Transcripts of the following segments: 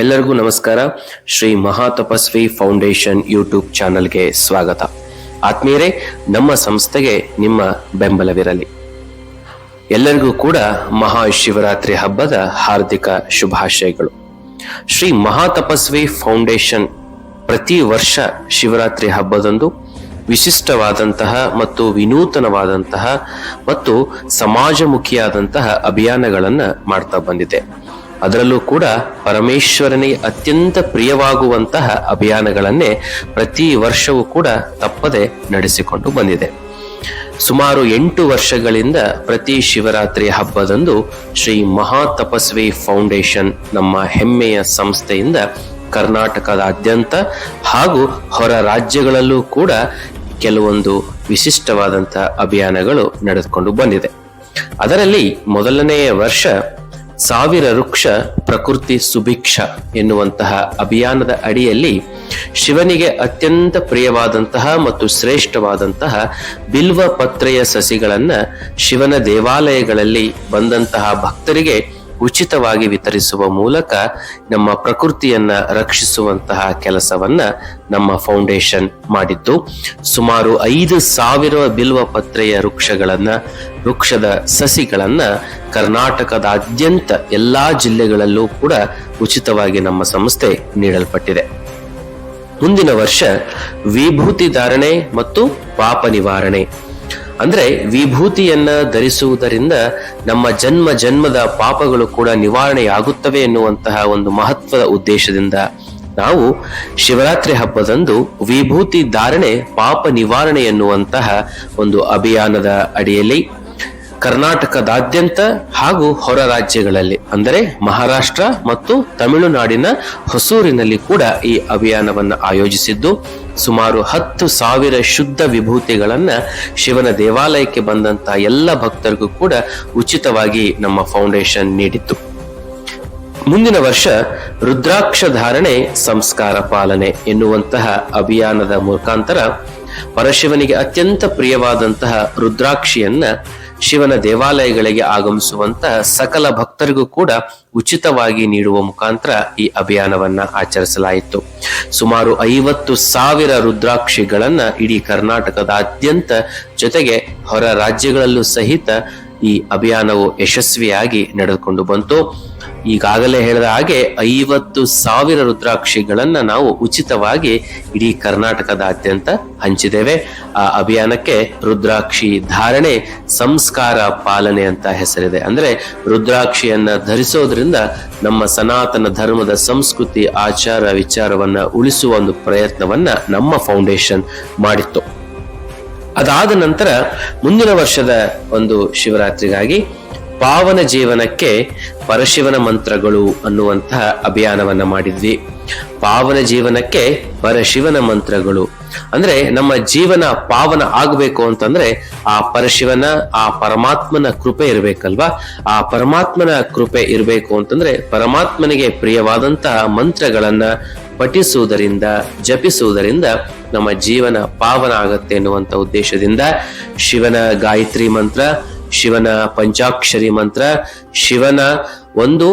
ಎಲ್ಲರಿಗೂ ನಮಸ್ಕಾರ. Shri Mahatapasvi foundation YouTube ಚಾನಲ್ಗೆ ಸ್ವಾಗತ. ಆತ್ಮೀಯರೇ, ನಮ್ಮ ಸಂಸ್ಥೆಗೆ ನಿಮ್ಮ ಬೆಂಬಲವಿರಲಿ. ಎಲ್ಲರಿಗೂ ಕೂಡ ಮಹಾಶಿವರಾತ್ರಿ ಹಬ್ಬದ ಹಾರ್ದಿಕ ಶುಭಾಶಯಗಳು. ಶ್ರೀ ಮಹಾತಪಸ್ವಿ ಫೌಂಡೇಶನ್ ಪ್ರತಿ ವರ್ಷ ಶಿವರಾತ್ರಿ ಹಬ್ಬದಂದು ವಿಶಿಷ್ಟವಾದಂತಹ ಮತ್ತು ವಿನೂತನವಾದಂತಹ ಮತ್ತು ಸಮಾಜಮುಖಿಯಾದಂತಹ ಅಭಿಯಾನಗಳನ್ನು ಮಾಡ್ತಾ ಬಂದಿದೆ. ಅದರಲ್ಲೂ ಕೂಡ ಪರಮೇಶ್ವರನಿಗೆ ಅತ್ಯಂತ ಪ್ರಿಯವಾಗುವಂತಹ ಅಭಿಯಾನಗಳನ್ನೇ ಪ್ರತಿ ವರ್ಷವೂ ಕೂಡ ತಪ್ಪದೆ ನಡೆಸಿಕೊಂಡು ಬಂದಿದೆ. ಸುಮಾರು ಎಂಟು ವರ್ಷಗಳಿಂದ ಪ್ರತಿ ಶಿವರಾತ್ರಿ ಹಬ್ಬದಂದು ಶ್ರೀ ಮಹಾ ತಪಸ್ವಿ ಫೌಂಡೇಶನ್ ನಮ್ಮ ಹೆಮ್ಮೆಯ ಸಂಸ್ಥೆಯಿಂದ ಕರ್ನಾಟಕದಾದ್ಯಂತ ಹಾಗೂ ಹೊರ ರಾಜ್ಯಗಳಲ್ಲೂ ಕೂಡ ಕೆಲವೊಂದು ವಿಶಿಷ್ಟವಾದಂತಹ ಅಭಿಯಾನಗಳು ನಡೆದುಕೊಂಡು ಬಂದಿದೆ. ಅದರಲ್ಲಿ ಮೊದಲನೆಯ ವರ್ಷ ಸಾವಿರ ವೃಕ್ಷ ಪ್ರಕೃತಿ ಸುಭಿಕ್ಷ ಎನ್ನುವಂತಹ ಅಭಿಯಾನದ ಅಡಿಯಲ್ಲಿ ಶಿವನಿಗೆ ಅತ್ಯಂತ ಪ್ರಿಯವಾದಂತಹ ಮತ್ತು ಶ್ರೇಷ್ಠವಾದಂತಹ ಬಿಲ್ವ ಪತ್ರೆಯ ಸಸಿಗಳನ್ನ ಶಿವನ ದೇವಾಲಯಗಳಲ್ಲಿ ಬಂದಂತಹ ಭಕ್ತರಿಗೆ ಉಚಿತವಾಗಿ ವಿತರಿಸುವ ಮೂಲಕ ನಮ್ಮ ಪ್ರಕೃತಿಯನ್ನ ರಕ್ಷಿಸುವಂತಹ ಕೆಲಸವನ್ನ ನಮ್ಮ ಫೌಂಡೇಶನ್ ಮಾಡಿದ್ದು. ಸುಮಾರು ಐದು ಸಾವಿರ ಬಿಲ್ವ ಪತ್ರೆಯ ವೃಕ್ಷಗಳನ್ನ, ವೃಕ್ಷದ ಸಸಿಗಳನ್ನ ಕರ್ನಾಟಕದಾದ್ಯಂತ ಎಲ್ಲಾ ಜಿಲ್ಲೆಗಳಲ್ಲೂ ಕೂಡ ಉಚಿತವಾಗಿ ನಮ್ಮ ಸಂಸ್ಥೆ ನೀಡಲ್ಪಟ್ಟಿದೆ. ಮುಂದಿನ ವರ್ಷ ವಿಭೂತಿ ಧಾರಣೆ ಮತ್ತು ಪಾಪ ನಿವಾರಣೆ ಅಂದ್ರೆ ವಿಭೂತಿಯನ್ನ ಧರಿಸುವುದರಿಂದ ನಮ್ಮ ಜನ್ಮ ಜನ್ಮದ ಪಾಪಗಳು ಕೂಡ ನಿವಾರಣೆಯಾಗುತ್ತವೆ ಎನ್ನುವಂತಹ ಒಂದು ಮಹತ್ವದ ಉದ್ದೇಶದಿಂದ ನಾವು ಶಿವರಾತ್ರಿ ಹಬ್ಬದಂದು ವಿಭೂತಿ ಧಾರಣೆ ಪಾಪ ನಿವಾರಣೆ ಎನ್ನುವಂತಹ ಒಂದು ಅಭಿಯಾನದ ಅಡಿಯಲ್ಲಿ ಕರ್ನಾಟಕದಾದ್ಯಂತ ಹಾಗೂ ಹೊರ ರಾಜ್ಯಗಳಲ್ಲಿ, ಅಂದರೆ ಮಹಾರಾಷ್ಟ್ರ ಮತ್ತು ತಮಿಳುನಾಡಿನ ಹೊಸೂರಿನಲ್ಲಿ ಕೂಡ ಈ ಅಭಿಯಾನವನ್ನು ಆಯೋಜಿಸಿದ್ದು, ಸುಮಾರು ಹತ್ತು ಸಾವಿರ ಶುದ್ಧ ವಿಭೂತಿಗಳನ್ನು ಶಿವನ ದೇವಾಲಯಕ್ಕೆ ಬಂದಂತ ಎಲ್ಲ ಭಕ್ತರಿಗೂ ಕೂಡ ಉಚಿತವಾಗಿ ನಮ್ಮ ಫೌಂಡೇಶನ್ ನೀಡಿತ್ತು. ಮುಂದಿನ ವರ್ಷ ರುದ್ರಾಕ್ಷ ಧಾರಣೆ ಸಂಸ್ಕಾರ ಪಾಲನೆ ಎನ್ನುವಂತಹ ಅಭಿಯಾನದ ಮುಖಾಂತರ ಪರಶಿವನಿಗೆ ಅತ್ಯಂತ ಪ್ರಿಯವಾದಂತಹ ರುದ್ರಾಕ್ಷಿಯನ್ನ ಶಿವನ ದೇವಾಲಯಗಳಿಗೆ ಆಗಮಿಸುವಂತ ಸಕಲ ಭಕ್ತರಿಗೂ ಕೂಡ ಉಚಿತವಾಗಿ ನೀಡುವ ಮುಖಾಂತರ ಈ ಅಭಿಯಾನವನ್ನ ಆಚರಿಸಲಾಯಿತು. ಸುಮಾರು ಐವತ್ತು ಸಾವಿರ ರುದ್ರಾಕ್ಷಿಗಳನ್ನ ಇಡೀ ಕರ್ನಾಟಕದಾದ್ಯಂತ ಜೊತೆಗೆ ಹೊರ ರಾಜ್ಯಗಳಲ್ಲೂ ಸಹಿತ ಈ ಅಭಿಯಾನವು ಯಶಸ್ವಿಯಾಗಿ ನಡೆದುಕೊಂಡು ಬಂತು. ಈಗಾಗಲೇ ಹೇಳಿದ ಹಾಗೆ ಐವತ್ತು ಸಾವಿರ ರುದ್ರಾಕ್ಷಿಗಳನ್ನ ನಾವು ಉಚಿತವಾಗಿ ಇಡೀ ಕರ್ನಾಟಕದಾದ್ಯಂತ ಹಂಚಿದ್ದೇವೆ. ಆ ಅಭಿಯಾನಕ್ಕೆ ರುದ್ರಾಕ್ಷಿ ಧಾರಣೆ, ಸಂಸ್ಕಾರ ಪಾಲನೆ ಅಂತ ಹೆಸರಿದೆ. ಅಂದ್ರೆ ರುದ್ರಾಕ್ಷಿಯನ್ನ ಧರಿಸೋದ್ರಿಂದ ನಮ್ಮ ಸನಾತನ ಧರ್ಮದ ಸಂಸ್ಕೃತಿ, ಆಚಾರ ವಿಚಾರವನ್ನ ಉಳಿಸುವ ಒಂದು ಪ್ರಯತ್ನವನ್ನ ನಮ್ಮ ಫೌಂಡೇಶನ್ ಮಾಡಿತ್ತು. ಅದಾದ ನಂತರ ಮುಂದಿನ ವರ್ಷದ ಒಂದು ಶಿವರಾತ್ರಿಗಾಗಿ ಪಾವನ ಜೀವನಕ್ಕೆ ಪರಶಿವನ ಮಂತ್ರಗಳು ಅನ್ನುವಂತಹ ಅಭಿಯಾನವನ್ನ ಮಾಡಿದ್ವಿ. ಪಾವನ ಜೀವನಕ್ಕೆ ಪರಶಿವನ ಮಂತ್ರಗಳು. ಅಂದ್ರೆ ನಮ್ಮ ಜೀವನ ಪಾವನ ಆಗಬೇಕು ಅಂತಂದ್ರೆ ಆ ಪರಶಿವನ, ಆ ಪರಮಾತ್ಮನ ಕೃಪೆ ಇರಬೇಕಲ್ವಾ? ಆ ಪರಮಾತ್ಮನ ಕೃಪೆ ಇರಬೇಕು ಅಂತಂದ್ರೆ ಪರಮಾತ್ಮನಿಗೆ ಪ್ರಿಯವಾದಂತಹ ಮಂತ್ರಗಳನ್ನ ಪಠಿಸುವುದರಿಂದ, ಜಪಿಸುವುದರಿಂದ ನಮ್ಮ ಜೀವನ ಪಾವನ ಆಗತ್ತೆ ಎನ್ನುವಂತ ಉದ್ದೇಶದಿಂದ ಶಿವನ ಗಾಯತ್ರಿ ಮಂತ್ರ, ಶಿವನ ಪಂಚಾಕ್ಷರಿ ಮಂತ್ರ, ಶಿವನ ಒಂದು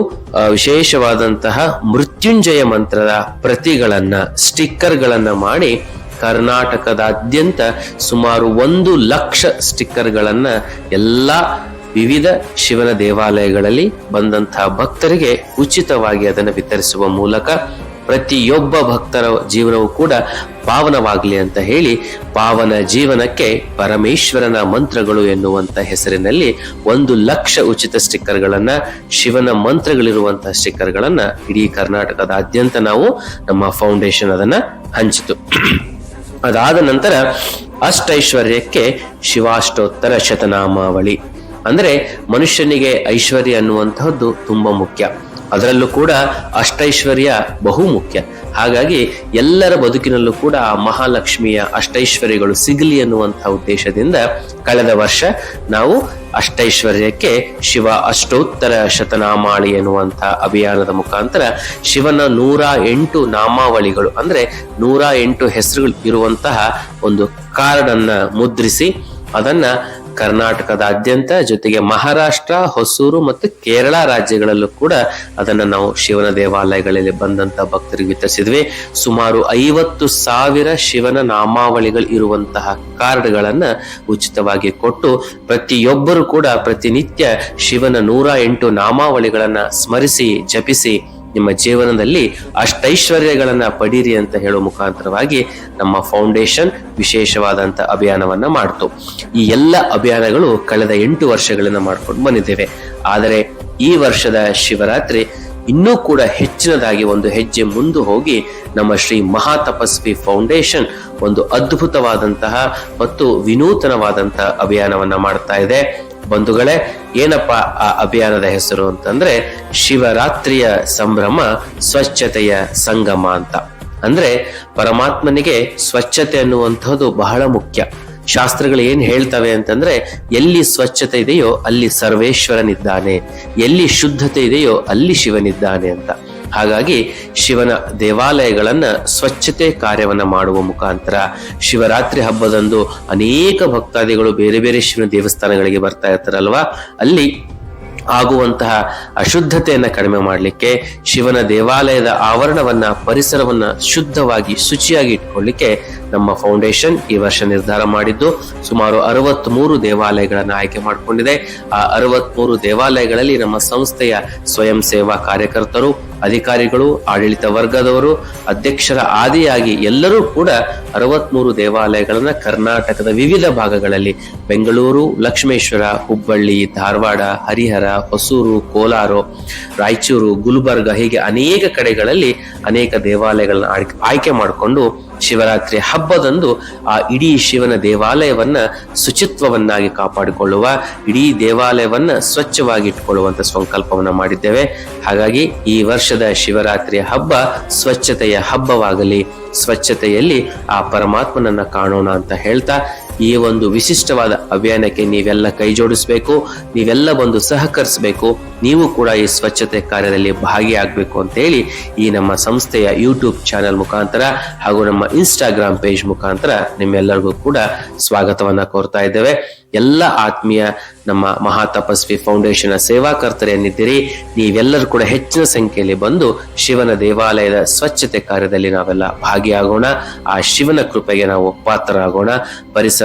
ವಿಶೇಷವಾದಂತಹ ಮೃತ್ಯುಂಜಯ ಮಂತ್ರದ ಪ್ರತಿಗಳನ್ನ, ಸ್ಟಿಕ್ಕರ್ಗಳನ್ನ ಮಾಡಿ ಕರ್ನಾಟಕದಾದ್ಯಂತ ಸುಮಾರು ಒಂದು ಲಕ್ಷ ಸ್ಟಿಕ್ಕರ್ಗಳನ್ನ ಎಲ್ಲ ವಿವಿಧ ಶಿವನ ದೇವಾಲಯಗಳಲ್ಲಿ ಬಂದಂತಹ ಭಕ್ತರಿಗೆ ಉಚಿತವಾಗಿ ಅದನ್ನು ವಿತರಿಸುವ ಮೂಲಕ ಪ್ರತಿಯೊಬ್ಬ ಭಕ್ತರ ಜೀವನವೂ ಕೂಡ ಪಾವನವಾಗಲಿ ಅಂತ ಹೇಳಿ ಪಾವನ ಜೀವನಕ್ಕೆ ಪರಮೇಶ್ವರನ ಮಂತ್ರಗಳು ಎನ್ನುವಂತ ಹೆಸರಿನಲ್ಲಿ ಒಂದು ಲಕ್ಷ ಉಚಿತ ಸ್ಟಿಕ್ಕರ್ಗಳನ್ನ, ಶಿವನ ಮಂತ್ರಗಳಿರುವಂತಹ ಸ್ಟಿಕ್ಕರ್ಗಳನ್ನ ಇಡೀ ಕರ್ನಾಟಕದಾದ್ಯಂತ ನಾವು ನಮ್ಮ ಫೌಂಡೇಶನ್ ಅದನ್ನ ಹಂಚಿತು. ಅದಾದ ನಂತರ ಅಷ್ಟೈಶ್ವರ್ಯಕ್ಕೆ ಶಿವಾಷ್ಟೋತ್ತರ ಶತನಾಮಾವಳಿ. ಅಂದ್ರೆ ಮನುಷ್ಯನಿಗೆ ಐಶ್ವರ್ಯ ಅನ್ನುವಂತಹದ್ದು ತುಂಬಾ ಮುಖ್ಯ. ಅದರಲ್ಲೂ ಕೂಡ ಅಷ್ಟೈಶ್ವರ್ಯ ಬಹು ಮುಖ್ಯ. ಹಾಗಾಗಿ ಎಲ್ಲರ ಬದುಕಿನಲ್ಲೂ ಕೂಡ ಆ ಮಹಾಲಕ್ಷ್ಮಿಯ ಅಷ್ಟೈಶ್ವರ್ಯಗಳು ಸಿಗಲಿ ಅನ್ನುವಂತಹ ಉದ್ದೇಶದಿಂದ ಕಳೆದ ವರ್ಷ ನಾವು ಅಷ್ಟೈಶ್ವರ್ಯಕ್ಕೆ ಶಿವ ಅಷ್ಟೋತ್ತರ ಶತನಾಮಾಳಿ ಎನ್ನುವಂತಹ ಅಭಿಯಾನದ ಮುಖಾಂತರ ಶಿವನ ನೂರ ಎಂಟು ನಾಮಾವಳಿಗಳು ಅಂದ್ರೆ ನೂರ ಎಂಟು ಹೆಸರುಗಳು ಇರುವಂತಹ ಒಂದು ಕಾರ್ಡ್ ಅನ್ನ ಮುದ್ರಿಸಿ ಅದನ್ನ ಕರ್ನಾಟಕದಾದ್ಯಂತ, ಜೊತೆಗೆ ಮಹಾರಾಷ್ಟ್ರ, ಹೊಸೂರು ಮತ್ತು ಕೇರಳ ರಾಜ್ಯಗಳಲ್ಲೂ ಕೂಡ ಅದನ್ನ ನಾವು ಶಿವನ ದೇವಾಲಯಗಳಲ್ಲಿ ಬಂದಂತ ಭಕ್ತರಿಗೆ ವಿತರಿಸಿದ್ವಿ. ಸುಮಾರು ಐವತ್ತು ಸಾವಿರ ಶಿವನ ನಾಮಾವಳಿಗಳು ಇರುವಂತಹ ಕಾರ್ಡ್ಗಳನ್ನ ಉಚಿತವಾಗಿ ಕೊಟ್ಟು ಪ್ರತಿಯೊಬ್ಬರು ಕೂಡ ಪ್ರತಿನಿತ್ಯ ಶಿವನ ನೂರ ಎಂಟು ನಾಮಾವಳಿಗಳನ್ನ ಸ್ಮರಿಸಿ, ಜಪಿಸಿ ನಿಮ್ಮ ಜೀವನದಲ್ಲಿ ಅಷ್ಟೈಶ್ವರ್ಯಗಳನ್ನ ಪಡೀರಿ ಅಂತ ಹೇಳುವ ಮುಖಾಂತರವಾಗಿ ನಮ್ಮ ಫೌಂಡೇಶನ್ ವಿಶೇಷವಾದಂತ ಅಭಿಯಾನವನ್ನ ಮಾಡ್ತು. ಈ ಎಲ್ಲ ಅಭಿಯಾನಗಳು ಕಳೆದ ಎಂಟು ವರ್ಷಗಳಿಂದ ಮಾಡ್ಕೊಂಡು ಬಂದಿದ್ದೇವೆ. ಆದರೆ ಈ ವರ್ಷದ ಶಿವರಾತ್ರಿ ಇನ್ನೂ ಕೂಡ ಹೆಚ್ಚಿನದಾಗಿ ಒಂದು ಹೆಜ್ಜೆ ಮುಂದೆ ಹೋಗಿ ನಮ್ಮ ಶ್ರೀ ಮಹಾತಪಸ್ವಿ ಫೌಂಡೇಶನ್ ಒಂದು ಅದ್ಭುತವಾದಂತಹ ಮತ್ತು ವಿನೂತನವಾದಂತಹ ಅಭಿಯಾನವನ್ನ ಮಾಡ್ತಾ ಇದೆ. ಬಂಧುಗಳೇ, ಏನಪ್ಪ ಆ ಅಭಿಯಾನದ ಹೆಸರು ಅಂತಂದ್ರೆ ಶಿವರಾತ್ರಿಯ ಸಂಭ್ರಮ, ಸ್ವಚ್ಛತೆಯ ಸಂಗಮ ಅಂತ. ಅಂದ್ರೆ ಪರಮಾತ್ಮನಿಗೆ ಸ್ವಚ್ಛತೆ ಅನ್ನುವಂಥದ್ದು ಬಹಳ ಮುಖ್ಯ. ಶಾಸ್ತ್ರಗಳು ಏನ್ ಹೇಳ್ತವೆ ಅಂತಂದ್ರೆ, ಎಲ್ಲಿ ಸ್ವಚ್ಛತೆ ಇದೆಯೋ ಅಲ್ಲಿ ಸರ್ವೇಶ್ವರನಿದ್ದಾನೆ, ಎಲ್ಲಿ ಶುದ್ಧತೆ ಇದೆಯೋ ಅಲ್ಲಿ ಶಿವನಿದ್ದಾನೆ ಅಂತ. ಹಾಗಾಗಿ ಶಿವನ ದೇವಾಲಯಗಳನ್ನ ಸ್ವಚ್ಛತೆ ಕಾರ್ಯವನ್ನ ಮಾಡುವ ಮುಖಾಂತರ ಶಿವರಾತ್ರಿ ಹಬ್ಬದಂದು ಅನೇಕ ಭಕ್ತಾದಿಗಳು ಬೇರೆ ಬೇರೆ ಶಿವನ ದೇವಸ್ಥಾನಗಳಿಗೆ ಬರ್ತಾ ಇರ್ತಾರಲ್ವಾ? ಅಲ್ಲಿ ಆಗುವಂತಹ ಅಶುದ್ಧತೆಯನ್ನ ಕಡಿಮೆ ಮಾಡಲಿಕ್ಕೆ, ಶಿವನ ದೇವಾಲಯದ ಆವರಣವನ್ನ, ಪರಿಸರವನ್ನ ಶುದ್ಧವಾಗಿ, ಶುಚಿಯಾಗಿ ಇಟ್ಕೊಳ್ಳಿಕ್ಕೆ ನಮ್ಮ ಫೌಂಡೇಶನ್ ಈ ವರ್ಷ ನಿರ್ಧಾರ ಮಾಡಿದ್ದು, ಸುಮಾರು ಅರವತ್ತ್ ಮೂರು ದೇವಾಲಯಗಳನ್ನು ಆಯ್ಕೆ ಮಾಡಿಕೊಂಡಿದೆ. ಆ ಅರವತ್ತ್ ಮೂರು ದೇವಾಲಯಗಳಲ್ಲಿ ನಮ್ಮ ಸಂಸ್ಥೆಯ ಸ್ವಯಂ ಸೇವಾ ಕಾರ್ಯಕರ್ತರು ಅಧಿಕಾರಿಗಳು, ಆಡಳಿತ ವರ್ಗದವರು, ಅಧ್ಯಕ್ಷರ ಆದಿಯಾಗಿ ಎಲ್ಲರೂ ಕೂಡ ಅರವತ್ಮೂರು ದೇವಾಲಯಗಳನ್ನು ಕರ್ನಾಟಕದ ವಿವಿಧ ಭಾಗಗಳಲ್ಲಿ ಬೆಂಗಳೂರು, ಲಕ್ಷ್ಮೇಶ್ವರ, ಹುಬ್ಬಳ್ಳಿ, ಧಾರವಾಡ, ಹರಿಹರ, ಹೊಸೂರು, ಕೋಲಾರ, ರಾಯಚೂರು, ಗುಲ್ಬರ್ಗ ಹೀಗೆ ಅನೇಕ ಕಡೆಗಳಲ್ಲಿ ಅನೇಕ ದೇವಾಲಯಗಳನ್ನ ಆಯ್ಕೆ- ಮಾಡಿಕೊಂಡು ಶಿವರಾತ್ರಿ ಹಬ್ಬದಂದು ಆ ಇಡೀ ಶಿವನ ದೇವಾಲಯವನ್ನ ಶುಚಿತ್ವವನ್ನಾಗಿ ಕಾಪಾಡಿಕೊಳ್ಳುವ, ಇಡೀ ದೇವಾಲಯವನ್ನ ಸ್ವಚ್ಛವಾಗಿ ಇಟ್ಕೊಳ್ಳುವಂತ ಸಂಕಲ್ಪವನ್ನ ಮಾಡಿದ್ದೇವೆ. ಹಾಗಾಗಿ ಈ ವರ್ಷದ ಶಿವರಾತ್ರಿ ಹಬ್ಬ ಸ್ವಚ್ಛತೆಯ ಹಬ್ಬವಾಗಲಿ, ಸ್ವಚ್ಛತೆಯಲ್ಲಿ ಆ ಪರಮಾತ್ಮನನ್ನ ಕಾಣೋಣ ಅಂತ ಹೇಳ್ತಾ ಈ ಒಂದು ವಿಶಿಷ್ಟವಾದ ಅಭಿಯಾನಕ್ಕೆ ನೀವೆಲ್ಲ ಕೈ ಜೋಡಿಸಬೇಕು, ನೀವೆಲ್ಲ ಬಂದು ಸಹಕರಿಸಬೇಕು, ನೀವು ಕೂಡ ಈ ಸ್ವಚ್ಛತೆ ಕಾರ್ಯದಲ್ಲಿ ಭಾಗಿಯಾಗಬೇಕು ಅಂತ ಹೇಳಿ ಈ ನಮ್ಮ ಸಂಸ್ಥೆಯ ಯೂಟ್ಯೂಬ್ ಚಾನೆಲ್ ಮುಖಾಂತರ ಹಾಗೂ ನಮ್ಮ ಇನ್ಸ್ಟಾಗ್ರಾಮ್ ಪೇಜ್ ಮುಖಾಂತರ ನಿಮ್ಮೆಲ್ಲರಿಗೂ ಕೂಡ ಸ್ವಾಗತವನ್ನ ಕೋರ್ತಾ ಇದ್ದೇವೆ. ಎಲ್ಲ ಆತ್ಮೀಯ ನಮ್ಮ ಮಹಾತಪಸ್ವಿ ಫೌಂಡೇಶನ್ ಸೇವಾಕರ್ತರೇನಿದ್ದೀರಿ ನೀವೆಲ್ಲರೂ ಕೂಡ ಹೆಚ್ಚಿನ ಸಂಖ್ಯೆಯಲ್ಲಿ ಬಂದು ಶಿವನ ದೇವಾಲಯದ ಸ್ವಚ್ಛತೆ ಕಾರ್ಯದಲ್ಲಿ ನಾವೆಲ್ಲ ಭಾಗಿಯಾಗೋಣ. ಆ ಶಿವನ ಕೃಪೆಗೆ ನಾವು ಪಾತ್ರರಾಗೋಣ.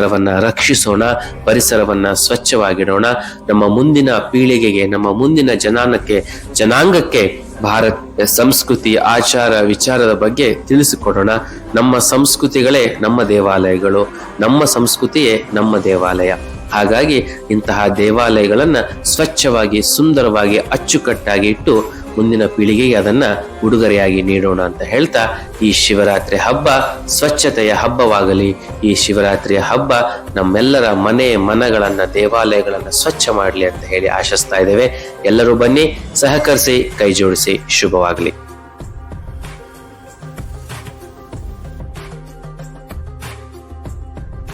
ಪರಿಸರವನ್ನ ರಕ್ಷಿಸೋಣ, ಪರಿಸರವನ್ನ ಸ್ವಚ್ಛವಾಗಿಡೋಣ. ನಮ್ಮ ಮುಂದಿನ ಪೀಳಿಗೆಗೆ, ನಮ್ಮ ಮುಂದಿನ ಜನಾಂಗಕ್ಕೆ ಜನಾಂಗಕ್ಕೆ ಭಾರತ, ಸಂಸ್ಕೃತಿ, ಆಚಾರ, ವಿಚಾರದ ಬಗ್ಗೆ ತಿಳಿಸಿಕೊಡೋಣ. ನಮ್ಮ ಸಂಸ್ಕೃತಿಗಳೇ ನಮ್ಮ ದೇವಾಲಯಗಳು, ನಮ್ಮ ಸಂಸ್ಕೃತಿಯೇ ನಮ್ಮ ದೇವಾಲಯ. ಹಾಗಾಗಿ ಇಂತಹ ದೇವಾಲಯಗಳನ್ನು ಸ್ವಚ್ಛವಾಗಿ, ಸುಂದರವಾಗಿ, ಅಚ್ಚುಕಟ್ಟಾಗಿ ಇಟ್ಟು ಮುಂದಿನ ಪೀಳಿಗೆಗೆ ಅದನ್ನ ಉಡುಗೊರೆಯಾಗಿ ನೀಡೋಣ ಅಂತ ಹೇಳ್ತಾ ಈ ಶಿವರಾತ್ರಿ ಹಬ್ಬ ಸ್ವಚ್ಛತೆಯ ಹಬ್ಬವಾಗಲಿ. ಈ ಶಿವರಾತ್ರಿಯ ಹಬ್ಬ ನಮ್ಮೆಲ್ಲರ ಮನೆ ಮನಗಳನ್ನ, ದೇವಾಲಯಗಳನ್ನ ಸ್ವಚ್ಛ ಮಾಡಲಿ ಅಂತ ಹೇಳಿ ಆಶಿಸ್ತಾ ಇದ್ದೇವೆ. ಎಲ್ಲರೂ ಬನ್ನಿ, ಸಹಕರಿಸಿ ಕೈ ಜೋಡಿಸಿ ಶುಭವಾಗಲಿ.